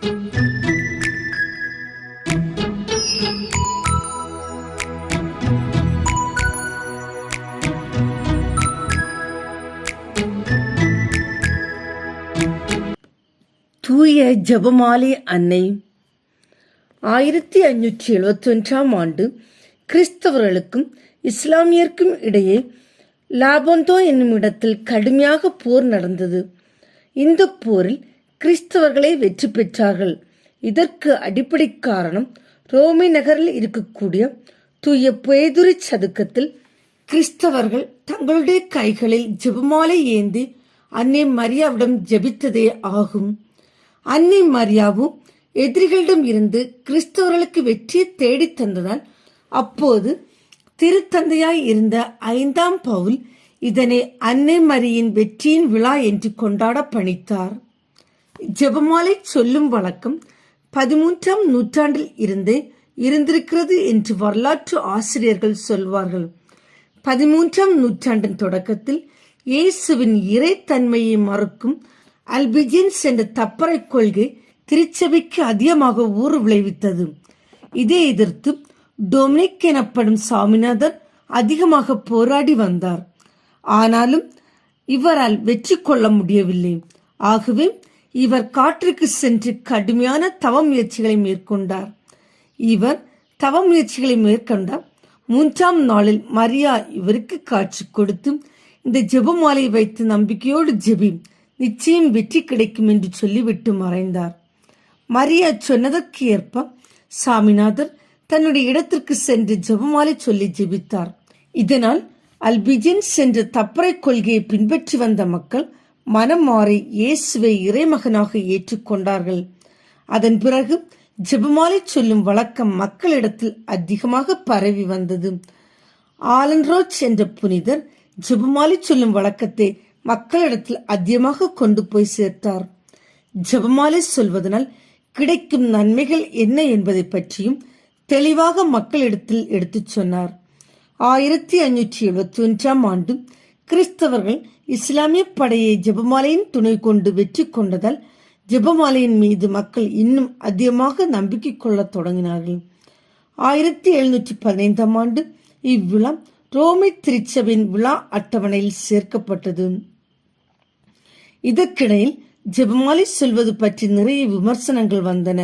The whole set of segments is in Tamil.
தூய ஜபமாலி அன்னை. ஆயிரத்தி அஞ்சூற்றி எழுபத்தொன்றாம் ஆண்டு கிறிஸ்தவர்களுக்கும் இஸ்லாமியருக்கும் இடையே லாபந்தோ என்னும் இடத்தில் கடுமையாக போர் நடந்தது. இந்த போரில் கிறிஸ்தவர்களே வெற்றி பெற்றார்கள். இதற்கு அடிப்படை காரணம் ரோமை நகரில் இருக்கக்கூடிய தூய பேதுரி சதுக்கத்தில் கிறிஸ்தவர்கள் தங்களுடைய கைகளில் ஜெபமாலை ஏந்தி அன்னை மரியாவிடம் ஜெபித்ததே ஆகும். அன்னை மரியாவும் எதிரிகளிடம் இருந்து கிறிஸ்தவர்களுக்கு வெற்றியை தேடித் தந்ததால் அப்போது திருத்தந்தையாய் இருந்த ஐந்தாம் பவுல் இதனை அன்னை மரியின் வெற்றியின் விழா என்று கொண்டாட பணித்தார். ஜெபமாலை சொல்லும் வழக்கம் பதிமூன்றாம் நூற்றாண்டில் இருந்தே இருந்திருக்கிறது என்று வரலாற்று ஆசிரியர்கள் சொல்வார்கள். பதிமூன்றாம் நூற்றாண்டின் தொடக்கத்தில் இயேசுவின் இறைத்தன்மையை மறுக்கும் அல்பிஜின்ஸ் என்ற தப்பறை கொள்கை திருச்சபைக்கு அதிகமாக ஊறு விளைவித்தது. இதை எதிர்த்து டொமினிக் எனப்படும் சாமிநாதர் அதிகமாக போராடி வந்தார். ஆனாலும் இவரால் வெற்றி கொள்ள முடியவில்லை. ஆகவே இவர் காற்றுக்கு சென்று கடுமையான தவ முயற்சிகளை மேற்கொண்டார். இவர் தவ முயற்சிகளை மேற்கொண்டார். மூன்றாம் நாளில் மரியா இவருக்கு காட்சி கொடுத்து இந்த ஜெபமாலை வைத்து நம்பிக்கையோடு ஜெபி நிச்சயம் வெற்றி கிடைக்கும் என்று சொல்லிவிட்டு மறைந்தார். மரியா சொன்னதற்கு ஏற்ப சாமிநாதர் தன்னுடைய இடத்திற்கு சென்று ஜெபமாலை சொல்லி ஜெபித்தார். இதனால் அல்பிஜின் சென்ற தப்பறை கொள்கையை பின்பற்றி வந்த மக்கள் மனம் மாறி இயேசுவை இறைமகனாக ஏற்றுக்கொண்டார்கள். அதன் பிறகு ஜெபமாலை சொல்லும் வழக்கம் மக்களிடத்தில் அதிகமாக பரவி வந்தது. ஆலன்ரோச் என்ற புனிதர் ஜெபமாலை சொல்லும் வழக்கத்தை மக்களிடத்தில் அதிகமாக கொண்டு போய் சேர்த்தார். ஜெபமாலை சொல்வதனால் கிடைக்கும் நன்மைகள் என்ன என்பதை பற்றியும் தெளிவாக மக்களிடத்தில் எடுத்துச் சொன்னார். ஆயிரத்தி ஐநூற்றி எழுபத்தி ஒன்றாம் ஆண்டு கிறிஸ்தவர்கள் இஸ்லாமிய படையை ஜெபமாலையின் துணை கொண்டு வெற்றி கொண்டதால் ஜெபமாலையின் மீது மக்கள் இன்னும் அதிகமாக நம்பிக்கை கொள்ளத் தொடங்கினார்கள். ஆயிரத்தி எழுநூற்றி பதினைந்தாம் ஆண்டு இவ்விழா ரோமை திருச்சபையின் விழா அட்டவணையில் சேர்க்கப்பட்டது. இதற்கிடையில் ஜெபமாலை சொல்வது பற்றி நிறைய விமர்சனங்கள் வந்தன.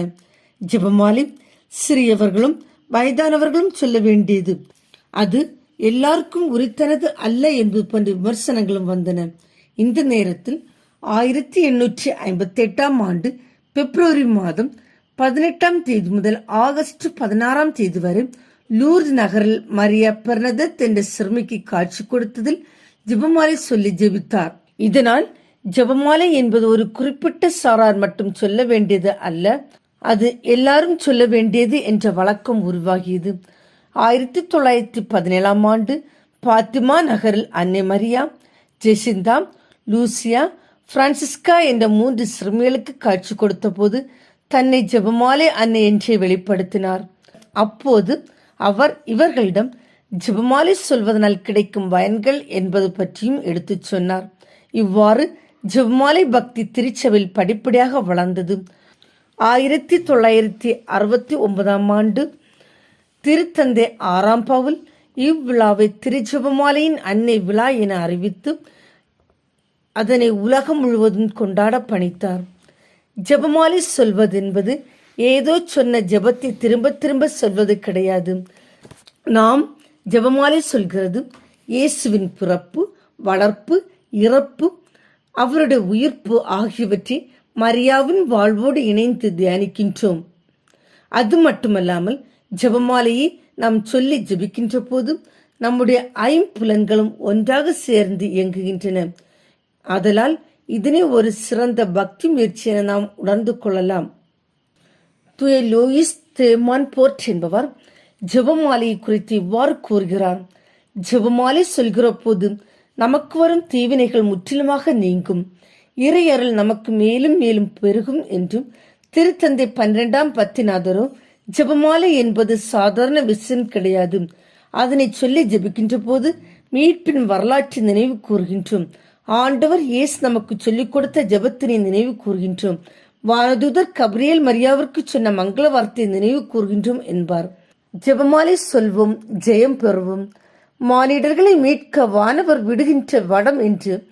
ஜெபமாலை சிறியவர்களும் வயதானவர்களும் சொல்ல வேண்டியது. அது எல்லாருக்கும் உரித்தனது அல்ல என்பது போன்ற விமர்சனங்களும் வந்தன. இந்த நேரத்தில் ஆயிரத்தி எண்ணூற்றி ஐம்பத்தி எட்டாம் ஆண்டு பிப்ரவரி மாதம் பதினெட்டாம் தேதி முதல் ஆகஸ்ட் பதினாறாம் தேதி வரை லூர்து நகரில் மரியா பெர்னதத் என்ற சிறுமிக்கு காட்சி கொடுத்ததில் ஜெபமாலை சொல்லி ஜெபித்தார். இதனால் ஜெபமாலை என்பது ஒரு குறிப்பிட்ட சாரார் மட்டும் சொல்ல வேண்டியது அல்ல அது எல்லாரும் சொல்ல வேண்டியது என்ற வழக்கம் உருவாகியது. ஆயிரத்தி தொள்ளாயிரத்தி பதினேழாம் ஆண்டு பாத்திமா நகரில் அன்னை மரியா ஜெசிந்தா லூசியா பிரான்சிஸ்கா என்ற மூன்று சிறுமிகளுக்கு காட்சி கொடுத்தபோது தன்னை ஜெபமாலை அன்னை என்றே வெளிப்படுத்தினார். அப்போது அவர் இவர்களிடம் ஜெபமாலை சொல்வதனால் கிடைக்கும் பயன்கள் என்பது பற்றியும் எடுத்துச் சொன்னார். இவ்வாறு ஜெபமாலை பக்தி திருச்சபையில் படிப்படியாக வளர்ந்தது. ஆயிரத்தி தொள்ளாயிரத்தி அறுபத்தி ஒன்பதாம் ஆண்டு திருத்தந்தை ஆறாம் பவுல் இவ்விழாவை திருஜெபமாலையின் அன்னை விழா என அறிவித்து அதனை உலகம் முழுவதும் கொண்டாட பணித்தார். ஜெபமாலை சொல்வது என்பது ஏதோ சொன்ன ஜெபத்தை திரும்ப திரும்ப சொல்வது கிடையாது. நாம் ஜெபமாலை சொல்கிறது இயேசுவின் பிறப்பு வளர்ப்பு இறப்பு அவருடைய உயிர்ப்பு ஆகியவற்றை மரியாவின் வாழ்வோடு இணைந்து தியானிக்கின்றோம். அது மட்டுமல்லாமல் ஜெபமாலையை நாம் சொல்லி ஜெபிக்கின்ற போதும் நம்முடைய ஐம்புலன்களும் ஒன்றாக சேர்ந்து இயங்குகின்றன. ஆதலால் இதனை ஒரு சிறந்த பக்தி முயற்சி என நாம் உணர்ந்து கொள்ளலாம். துய லூயிஸ் தேமான் போர்ட் என்பவர் ஜெபமாலையை குறித்து இவ்வாறு கூறுகிறார். ஜெபமாலை சொல்கிற போது நமக்கு வரும் தீவினைகள் முற்றிலுமாக நீங்கும். இறையருள் நமக்கு மேலும் மேலும் பெருகும் என்றும் திருத்தந்தை பன்னிரெண்டாம் பத்திநாதரோ ஜெபமாலை என்பது சாதாரண விஷயம் கிடையாது. அதனை சொல்லி ஜெபிக்கின்ற போது மீட்பின் வரலாற்றை நினைவு கூறுகின்றோம். ஆண்டவர் இயேசு நமக்கு சொல்லிக் கொடுத்த ஜெபத்தினை நினைவு கூறுகின்றோம். வானதூதர் கபிரியல் மரியாவிற்கு சொன்ன மங்கள வார்த்தையை நினைவு கூறுகின்றோம் என்பார். ஜெபமாலை சொல்வோம் ஜெயம் பெறுவோம். மானிடர்களை மீட்க வானவர் விடுகின்ற வடம் என்று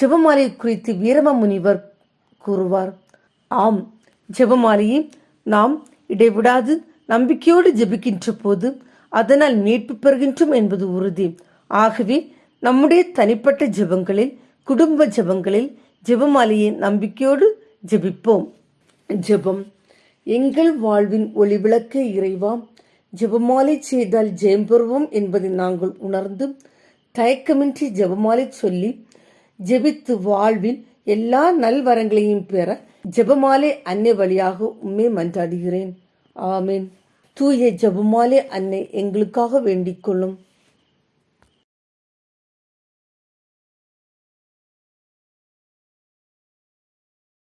ஜெபமாலை குறித்து வீரம முனிவர் கூறுவார். ஆம் ஜெபமாலையை நாம் இடைவிடாது நம்பிக்கையோடு ஜெபிக்கின்ற போது அதனால் மீட்பு பெறுகின்றோம் என்பது உறுதி. ஆகவே நம்முடைய தனிப்பட்ட ஜெபங்களில் குடும்ப ஜெபங்களில் ஜெபமாலையை நம்பிக்கையோடு ஜெபிப்போம். ஜெபம். எங்கள் வாழ்வின் ஒளிவிளக்க இறைவா ஜெபமாலை செய்தால் ஜெயம் பெறுவோம் என்பதை நாங்கள் உணர்ந்து தயக்கமின்றி ஜெபமாலை சொல்லி ஜெபித்து வாழ்வில் எல்லா நல்வரங்களையும் பெற ஜெபமாலே அன்னை வழியாக உண்மை மன்றாடுகிறேன். ஆமேன். தூய ஜெபமாலே அன்னை எங்களுக்காக வேண்டிக் கொள்ளும்.